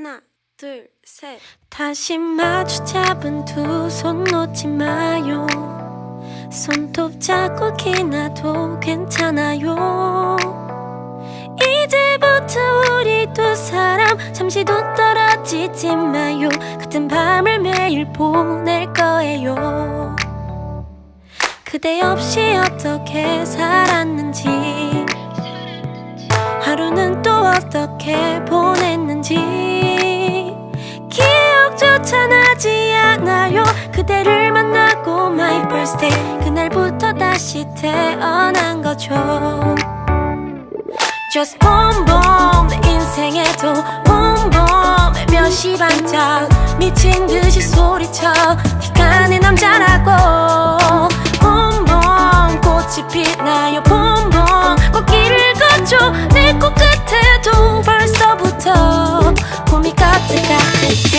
하나, 둘, 셋. 다시 마주 잡은 두 손 놓지 마요. 손톱 자국이 나도 괜찮아요. 이제부터 우리 두 사람 잠시도 떨어지지 마요. 같은 밤을 매일 보낼 거예요. 그대 없이 어떻게 살았는지 하루는 또 어떻게 보냈는지 나지 않아요. 그대를 만나고 my first day 그날부터 다시 태어난 거죠. Just boom 내 인생에도 boom 몇시 반짝 미친 듯이 소리쳐 내 남자라고. Boom 꽃이 피나요. Boom 꽃길을 걷죠. 내 코끝에도 벌써부터 봄이 가득가득해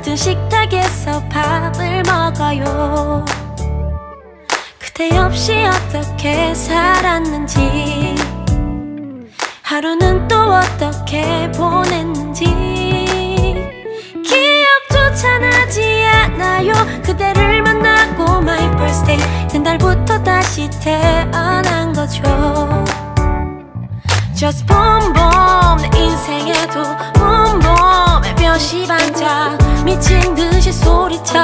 같은 식탁에서 밥을 먹어요. 그대 없이 어떻게 살았는지 하루는 또 어떻게 보냈는지. 기억조차 나지 않아요. 그대를 만나고 my first day. 그날부터 다시 태어난 거죠. Just boom boom 내 인생에도 boom boom 몇시 반짝 미친 듯이 소리쳐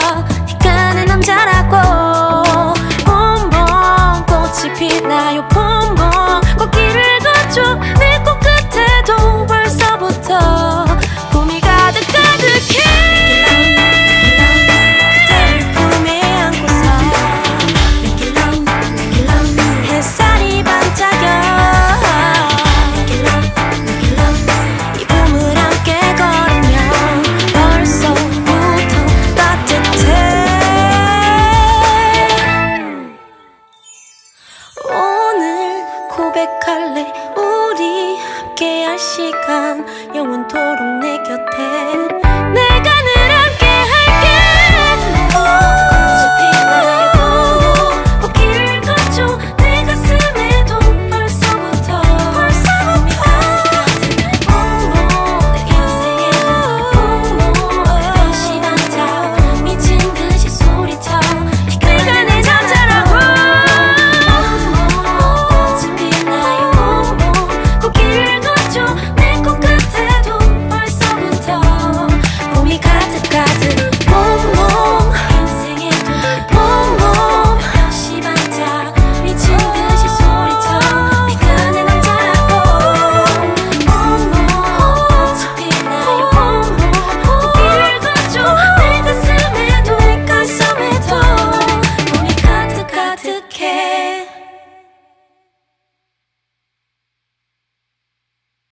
선택할래? 우리 함께할 시간. 영원토록 내 곁에. 내가 내